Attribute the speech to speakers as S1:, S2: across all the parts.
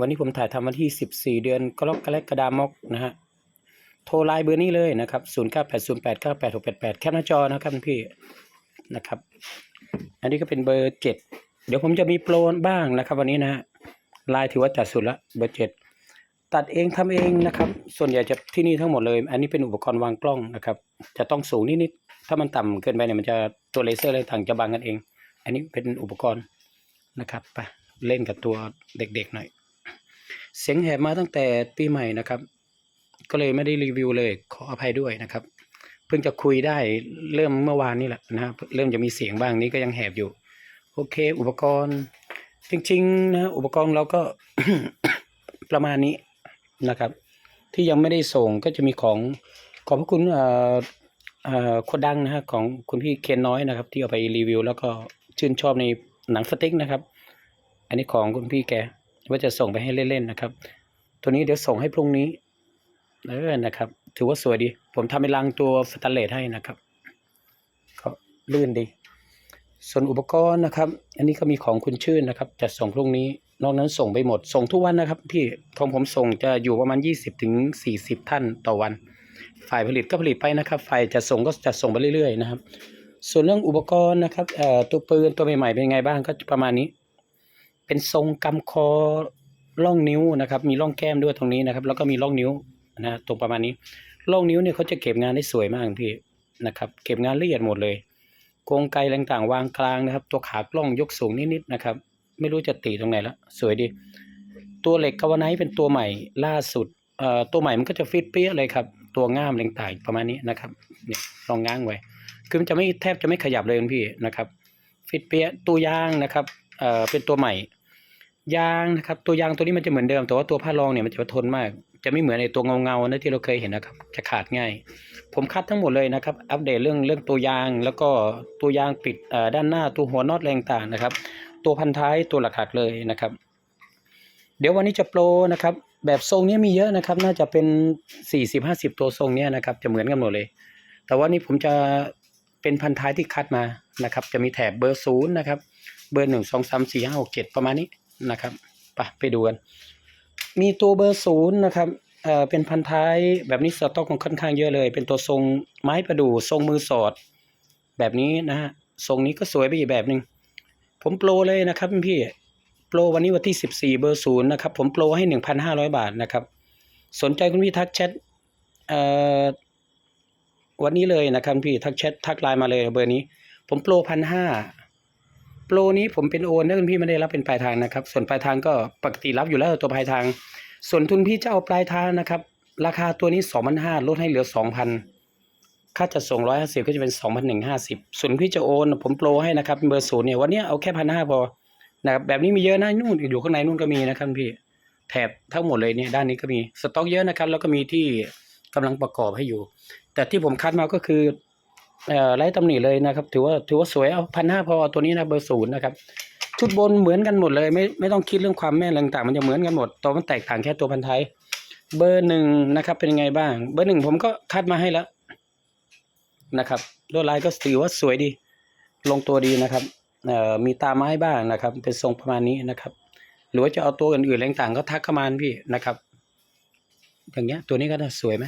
S1: วันนี้ผมถ่ายทำวันที่ 14 เดือนกรกฎาคมนะฮะ โทรไลน์เบอร์นี้เลยนะครับ 0980898688 แคปหน้าจอนะครับพี่นะครับ อันนี้ก็เป็นเบอร์ 7 เดี๋ยวผมจะมีโปรบ้างนะครับ วันนี้นะฮะไลน์ถือว่าจัดสุดละเบอร์ 7 ตัดเองทำเองนะครับ ส่วนใหญ่จะที่นี่ทั้งหมดเลย อันนี้เป็นอุปกรณ์วางกล้องนะครับ จะต้องสูงนิดๆ ถ้ามันต่ำเกินไปเนี่ยมันจะตัวเลเซอร์อะไรต่างจะบังกันเอง อันนี้เป็นอุปกรณ์นะครับไปเล่นกับตัวเด็กๆหน่อย เสียงแหบมาตั้งแต่ปีใหม่นะครับ ก็เลยไม่ได้รีวิวเลยขออภัยด้วยนะครับ เพิ่งจะคุยได้เริ่มเมื่อวานนี่แหละนะเริ่มจะมีเสียงบ้างนี้ก็ยังแหบอยู่ โอเค อุปกรณ์ จริงๆนะอุปกรณ์เราก็ประมาณนี้นะครับ ที่ยังไม่ได้ส่งก็จะมีของขอบพระคุณอ่อเอ่อคนดังนะฮะของคุณพี่เคนน้อยนะครับ ที่เอาไปรีวิว แล้วก็ชื่นชอบในหนังสติ๊กนะครับ อันนี้ของคุณพี่แก ว่าจะส่งไปให้เล่นๆนะครับ ตัวนี้เดี๋ยวส่งให้พรุ่งนี้เออนะครับ ถือว่าสวยดี ผมทำเป็นรังตัวสแตนเลสให้นะครับ ก็ลื่นดี ส่วนอุปกรณ์นะครับ อันนี้ก็มีของคุณชื่นนะครับจะส่งพรุ่งนี้ นอกนั้นส่งไปหมด ส่งทุกวันนะครับ พี่ของผมส่งจะอยู่ประมาณ 20ถึง40ท่านต่อวัน ฝ่ายผลิตก็ผลิตไปนะครับฝ่ายจะส่งก็จะส่งไปเรื่อยๆนะครับ ส่วนเรื่องอุปกรณ์นะครับตัวปืนตัวใหม่ๆเป็นไงบ้างก็ประมาณนี้ เป็นทรงกำคอร่องนิ้วนะครับ มีร่องแก้มด้วยตรงนี้นะครับ แล้วก็มีร่องนิ้วนะฮะตรงประมาณนี้ร่องนิ้วเนี่ยเขาจะเก็บงานได้สวยมากพี่นะครับ เก็บงานละเอียดหมดเลยกรงไกอะไรต่างๆวางกลางนะครับ ตัวขากล้องยกสูงนิดๆนะครับ ไม่รู้จะตีตรงไหนละสวยดี ตัวเหล็กกาวไนท์เป็นตัวใหม่ล่าสุดเอ่อตัวใหม่มันก็จะฟิตเปี้ยเลยครับ ตัวง่ามอะไรต่างๆประมาณนี้นะครับเนี่ยลองง้างไว้ คือมันจะไม่แทบจะไม่ขยับเลยคุณพี่นะครับ ฟิตเปี้ยตัวยางนะครับเอ่อเป็นตัวใหม่ ยางนะครับตัวยางตัวนี้มันจะเหมือนเดิม แต่ว่าตัวผ้ารองเนี่ยมันจะทนมาก จะไม่เหมือนไอ้ตัวเงาๆนะที่เราเคยเห็นนะครับ จะขาดง่าย ผมคัดทั้งหมดเลยนะครับ อัปเดตเรื่องเรื่องตัวยาง แล้วก็ตัวยางปิดด้านหน้าตัวหัวน็อตแรงต่างนะครับ ตัวพันท้ายตัวหลักๆเลยนะครับ เดี๋ยววันนี้จะโปรนะครับ แบบทรงนี้มีเยอะนะครับ น่าจะเป็น 40-50 ตัวทรงเนี้ยนะครับ จะเหมือนกันหมดเลย แต่ว่านี่ผมจะเป็นพันท้ายที่คัดมานะครับ จะมีแถบเบอร์ศูนย์นะครับ เบอร์หนึ่งสองสามสี่ห้าหกเจ็ดประมาณนี้ นะครับไปไปดูกัน มีตัวเบอร์ศูนย์นะครับเอ่อเป็นพันท้ายแบบนี้สต็อกของค่อนข้างเยอะเลย เป็นตัวทรงไม้ประดู่ทรงมือสอด แบบนี้นะฮะทรงนี้ก็สวยไปอีกแบบหนึ่งผมโปรเลยนะครับพี่โปรวันนี้วันที่สิบสี่เบอร์ศูนย์นะครับ ผมโปรให้หนึ่งพันห้าร้อยบาทนะครับ สนใจคุณพี่ทักแชทเอ่อวันนี้เลยนะครับพี่ทักแชททักไลน์มาเลยเบอร์นี้ ผมโปรพันห้า โปรนี้ผมเป็นโอนนะคุณพี่ไม่ได้รับเป็นปลายทางนะครับ ส่วนปลายทางก็ปกติรับอยู่แล้วตัวปลายทาง ส่วนทุนพี่จะเอาปลายทางนะครับ ราคาตัวนี้สองพันห้าลดให้เหลือสองพันค่าจัดส่งร้อยห้าสิบก็จะเป็นสองพันหนึ่งห้าสิบส่วนพี่จะโอน ผมโปรให้นะครับเบอร์ศูนย์เนี่ยวันนี้เอาแค่พันห้าพอนะครับแบบนี้มีเยอะนะนู่นอยู่ข้างในนู่นก็มีนะครับพี่แถบทั้งหมดเลยเนี่ยด้านนี้ก็มีสต็อกเยอะนะครับแล้วก็มีที่กำลังประกอบให้อยู่ แต่ที่ผมคัดมาก็คือ ไร้ตำหนิเลยนะครับ ถือว่าถือว่าสวยเอาพันห้าพอตัวนี้นะเบอร์ศูนย์นะครับชุดบนเหมือนกันหมดเลยไม่ไม่ต้องคิดเรื่องความแม่นอะไรต่างมันจะเหมือนกันหมดตัวมันแตกต่างแค่ตัวพันท้ายเบอร์หนึ่งนะครับ เป็นยังไงบ้าง เบอร์หนึ่งผมก็คัดมาให้แล้วนะครับลวดลายก็ถือว่าสวยดี ลงตัวดีนะครับเอ่อมีตาไม้บ้างนะครับ เป็นทรงประมาณนี้นะครับ หรือว่าจะเอาตัวอื่นๆอะไรต่างๆก็ทักเข้ามาพี่นะครับ อย่างเงี้ยตัวนี้ก็น่าสวยไหม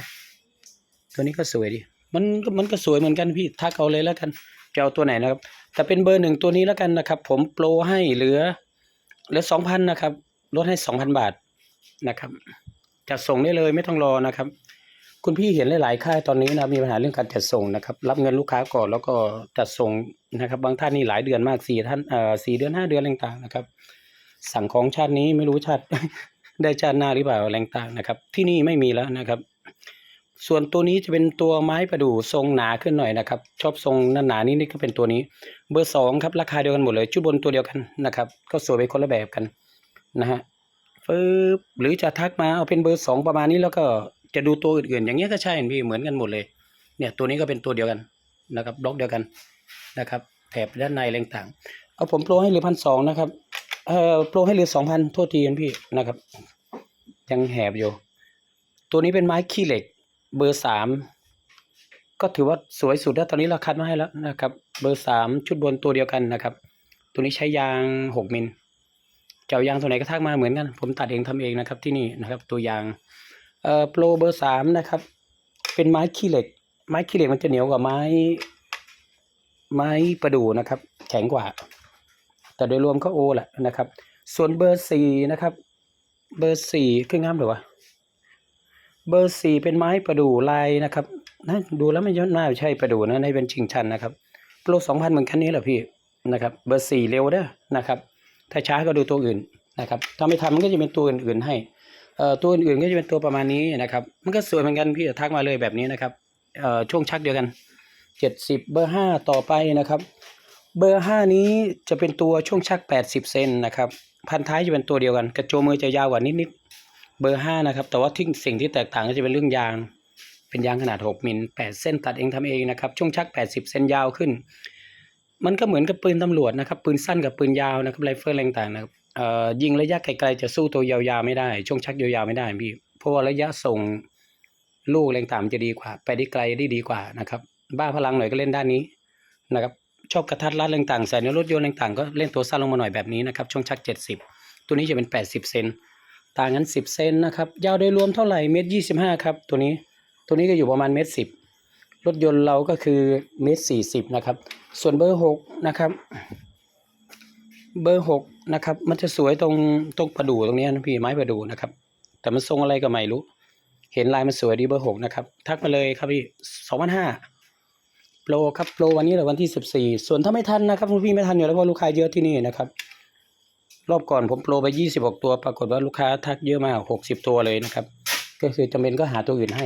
S1: ตัวนี้ก็สวยดี มันก็มันก็สวยเหมือนกันพี่ทักเอาเลยแล้วกันจะเอาตัวไหนนะครับ แต่เป็นเบอร์หนึ่งตัวนี้แล้วกันนะครับ ผมโปรให้เหลือเหลือสองพันนะครับลดให้สองพันบาทนะครับจัดส่งได้เลยไม่ต้องรอนะครับ คุณพี่เห็นหลายๆค่ายตอนนี้นะมีปัญหาเรื่องการจัดส่งนะครับ รับเงินลูกค้าก่อนแล้วก็จัดส่งนะครับ บางท่านนี่หลายเดือนมากสี่ท่านเอ่อสี่เดือนห้าเดือนอะไรต่างๆนะครับ สั่งของชาตินี้ไม่รู้ชาติได้ชาติหน้าหรือเปล่าอะไรต่างนะครับ ที่นี่ไม่มีแล้วนะครับ ส่วนตัวนี้จะเป็นตัวไม้ประดู่ทรงหนาขึ้นหน่อยนะครับ ชอบทรงหนาๆนี่นี่ก็เป็นตัวนี้ เบอร์สองครับราคาเดียวกันหมดเลย ชุดบนตัวเดียวกันนะครับ ก็สวยไปคนละแบบกันนะฮะฟืบหรือจะทักมาเอาเป็นเบอร์สองประมาณนี้แล้วก็จะดูตัวอื่นๆ อย่างเงี้ยก็ใช่พี่เหมือนกันหมดเลย เนี่ยตัวนี้ก็เป็นตัวเดียวกันนะครับบล็อกเดียวกันนะครับแถบด้านในอะไรต่าง เอาผมโปรให้เหลือพันสองนะครับเอ่อโปรให้เหลือสองพันโทษทีนพี่นะครับ ยังแหบอยู่ ตัวนี้เป็นไม้ขี้เหล็ก เบอร์สามก็ถือว่าสวยสุดแล้วตอนนี้เราคัดมาให้แล้วนะครับ เบอร์สามชุดบนตัวเดียวกันนะครับ ตัวนี้ใช้ยางหกมิลเจ้ายางตัวไหนก็ทักมาเหมือนกัน ผมตัดเองทำเองนะครับที่นี่นะครับ ตัวยางเอ่อโปรเบอร์สามนะครับ เป็นไม้ขี้เหล็ก ไม้ขี้เหล็กมันจะเหนียวกว่าไม้ ไม้ประดู่นะครับ แข็งกว่า แต่โดยรวมก็โอแหละนะครับ ส่วนเบอร์สี่นะครับ เบอร์สี่คืองามหรือวะ เบอร์สี่เป็นไม้ประดู่ลายนะครับนะดูแล้วไม่น่าใช่ประดู่นะในเป็นชิงชันนะครับโปรสองพันเหมือนกันนี้แหละพี่นะครับเบอร์สี่เร็วเด้อนะครับถ้าช้าก็ดูตัวอื่นนะครับถ้าไม่ทำมันก็จะเป็นตัวอื่นๆให้เอ่อตัวอื่นๆก็จะเป็นตัวประมาณนี้นะครับมันก็สวยเหมือนกันพี่ทักมาเลยแบบนี้นะครับเอ่อช่วงชักเดียวกันเจ็ดสิบเบอร์ห้าต่อไปนะครับ เบอร์ห้านี้จะเป็นตัวช่วงชักแปดสิบเซนนะครับพันท้ายจะเป็นตัวเดียวกัน กระโจมมือจะยาวกว่านิดๆ เบอร์ห้านะครับ แต่ว่าที่สิ่งที่แตกต่างก็จะเป็นเรื่องยาง เป็นยางขนาดหกมิลแปดเส้นตัดเองทำเองนะครับ ช่วงชักแปดสิบเซนยาวขึ้น มันก็เหมือนกับปืนตำรวจนะครับ ปืนสั้นกับปืนยาวนะครับไรเฟิลอะไรต่างนะครับยิงระยะไกลๆจะสู้ตัวยาวๆไม่ได้ ช่วงชักยาวๆไม่ได้พี่ เพราะว่าระยะส่งลูกแรงต่างจะดีกว่า ไปได้ไกลได้ดีกว่านะครับ บ้าพลังหน่อยก็เล่นด้านนี้นะครับชอบกระทัดรัดแรงต่างใส่ในรถยนต์แรงต่างก็เล่นตัวสั้นลงมาหน่อยแบบนี้นะครับช่วงชัก 70 ตัวนี้จะเป็น 80 เซน ต่างกัน 10 เซนนะครับ ยาวโดยรวมเท่าไหร่เมตร25ครับ ตัวนี้ ตัวนี้ก็อยู่ประมาณเมตรสิรถยนต์เราก็คือเมตร40นะครับ ส่วนเบอร์6นะครับ เบอร์หกนะครับ มันจะสวยตรงตรงประดู่ตรงนี้นะพี่ไม้ประดู่นะครับ แต่มันทรงอะไรก็ไม่รู้ เห็นลายมันสวยดีเบอร์หกนะครับ ทักมาเลยครับพี่สองพันห้าโปรครับโปรวันนี้เหลือวันที่สิบสี่ส่วนถ้าไม่ทันนะครับคุณพี่ไม่ทันอยู่แล้วเพราะลูกค้าเยอะที่นี่นะครับ รอบก่อนผมโปรไปยี่สิบหกตัวปรากฏว่าลูกค้าทักเยอะมากหกสิบตัวเลยนะครับ ก็คือจำเป็นก็หาตัวอื่นให้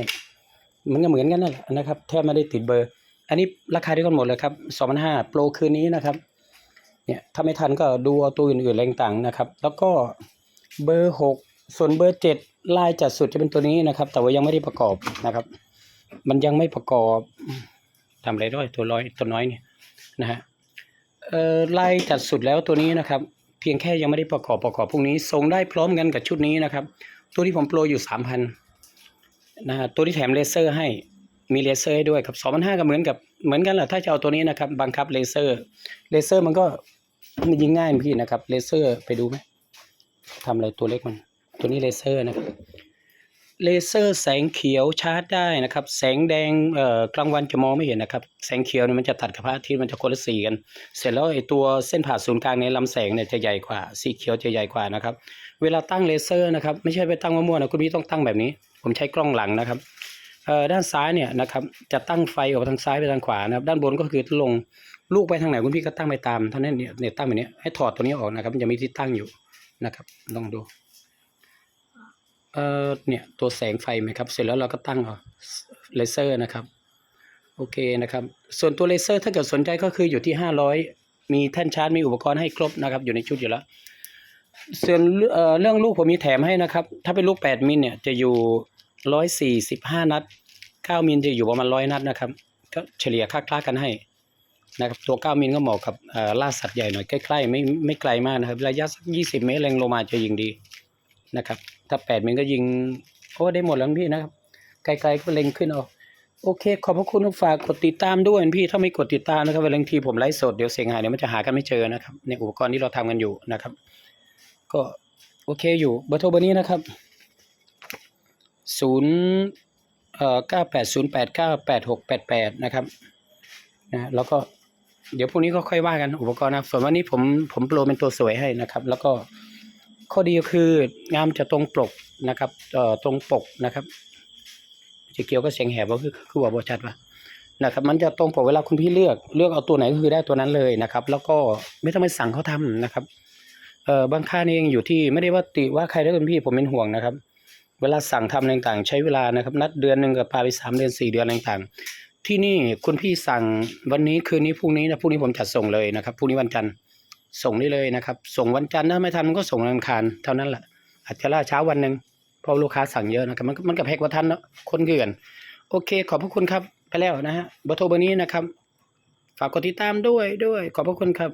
S1: มันก็เหมือนกันนั่นแหละนะครับแทบไม่ได้ติดเบอร์ อันนี้ราคาเดียวกันหมดเลยครับสองพันห้าโปรคืนนี้นะครับเนี่ยถ้าไม่ทันก็ดูเอาตัวอื่นๆแรงต่างนะครับ แล้วก็เบอร์หกส่วนเบอร์เจ็ดลายจัดสุดจะเป็นตัวนี้นะครับ แต่ว่ายังไม่ได้ประกอบนะครับ มันยังไม่ประกอบทำอะไรด้วยตัวร้อยตัวน้อยเนี่ยนะฮะเอ่อลายจัดสุดแล้วตัวนี้นะครับ พียงแค่ยังไม่ได้ประกอบประกอบพวกนี้ส่งได้พร้อมกันกับชุดนี้นะครับ ตัวที่ผมโปรอยู่สามพันนะฮะตัวที่แถมเลเซอร์ให้มีเลเซอร์ให้ด้วยครับสองพันห้าก็เหมือนกับเหมือนกันแหละถ้าจะเอาตัวนี้นะครับ บังคับเลเซอร์เลเซอร์มันก็มันยิงง่ายพี่นะครับเลเซอร์ไปดูไหมทำอะไรตัวเล็กมัน ตัวนี้เลเซอร์นะครับ เลเซอร์แสงเขียวชาร์จได้นะครับ แสงแดงเอ่อกลางวันจะมองไม่เห็นนะครับ แสงเขียวเนี่ยมันจะตัดกับพระอาทิตย์มันจะคนละสีกัน เสร็จแล้วไอ้ตัวเส้นผ่าศูนย์กลางในลำแสงเนี่ยจะใหญ่กว่า สีเขียวจะใหญ่กว่านะครับ เวลาตั้งเลเซอร์นะครับไม่ใช่ไปตั้งมั่วๆนะคุณพี่ต้องตั้งแบบนี้ ผมใช้กล้องหลังนะครับเอ่อด้านซ้ายเนี่ยนะครับจะตั้งไฟออกทางซ้ายไปทางขวานะครับ ด้านบนก็คือลงลูกไปทางไหนคุณพี่ก็ตั้งไปตามเท่านั้นเนี่ยเนี่ยตั้งแบบนี้ให้ถอดตัวนี้ออกนะครับมันจะมีที่ตั้งอยู่นะครับลองดู เออเนี่ยตัวแสงไฟไหมครับ เสร็จแล้วเราก็ตั้งเลเซอร์นะครับ โอเคนะครับ ส่วนตัวเลเซอร์ถ้าเกิดสนใจก็คืออยู่ที่ห้าร้อยมีแท่นชาร์จมีอุปกรณ์ให้ครบนะครับ อยู่ในชุดอยู่แล้ว ส่วนเรื่องลูกผมมีแถมให้นะครับ ถ้าเป็นลูกแปดมิลเนี่ยจะอยู่ร้อยสี่สิบห้านัดเก้ามิลจะอยู่ประมาณร้อยนัดนะครับ ก็เฉลี่ยค่าคลากันให้นะครับตัวเก้ามิลก็เหมาะกับล่าสัตว์ใหญ่หน่อยใกล้ๆไม่ไม่ไกลมากนะครับ ระยะสักยี่สิบเมตรแรงโลมาจะยิงดี นะครับ ถ้าแปดมิลก็ยิงโอ้ได้หมดแล้วพี่นะครับ ไกลๆก็เล็งขึ้นเอาโอเค ขอบพระคุณฝากกดติดตามด้วยพี่ ถ้าไม่กดติดตามนะครับเวลาบางทีผมไลฟ์สดเดี๋ยวเสียงหายเดี๋ยวมันจะหากันไม่เจอนะครับ ในอุปกรณ์ที่เราทำกันอยู่นะครับ ก็โอเคอยู่เบอร์โทรเบอร์นี้นะครับศูนย์เอ่อเก้าแปดศูนย์แปดเก้าแปดหกแปดแปดนะครับนะแล้วก็เดี๋ยวพรุ่งนี้ก็ค่อยว่ากันอุปกรณ์นะส่วนวันนี้ผมผมโปรเป็นตัวสวยให้นะครับ แล้วก็ ข้อดีก็คืองามจะตรงปกนะครับเอ่อตรงปกนะครับจะเกี่ยวกับเสียงแหบว่าคือคือว่าบชัดว่านะครับ มันจะตรงปกเวลาคุณพี่เลือกเลือกเอาตัวไหนก็คือได้ตัวนั้นเลยนะครับ แล้วก็ไม่ต้องไปสั่งเขาทำนะครับเอ่อบางค่านี่เองอยู่ที่ไม่ได้ว่าติว่าใครได้คุณพี่ผมเป็นห่วงนะครับ เวลาสั่งทำต่างๆ ใช้เวลานะครับ นัดเดือนหนึ่งกับปลาไปสามเดือนสี่เดือนต่างๆ ที่นี่คุณพี่สั่งวันนี้คืนนี้พรุ่งนี้นะพรุ่งนี้ผมจัดส่งเลยนะครับพรุ่งนี้วันจันทร์ ส่งได้เลยนะครับ ส่งวันจันทร์ถ้าไม่ทันมันก็ส่งวันอังคารเท่านั้นแหละอาจจะล่าเช้าวันหนึ่งเพราะลูกค้าสั่งเยอะนะครับ มันก็มันกับแพกว่าทันเนาะคนเกลื่อน โอเค ขอบพระคุณครับไปแล้วนะฮะเบอร์โทรเบอร์นี้นะครับ ฝากกดติดตามด้วยด้วย ขอบพระคุณครับ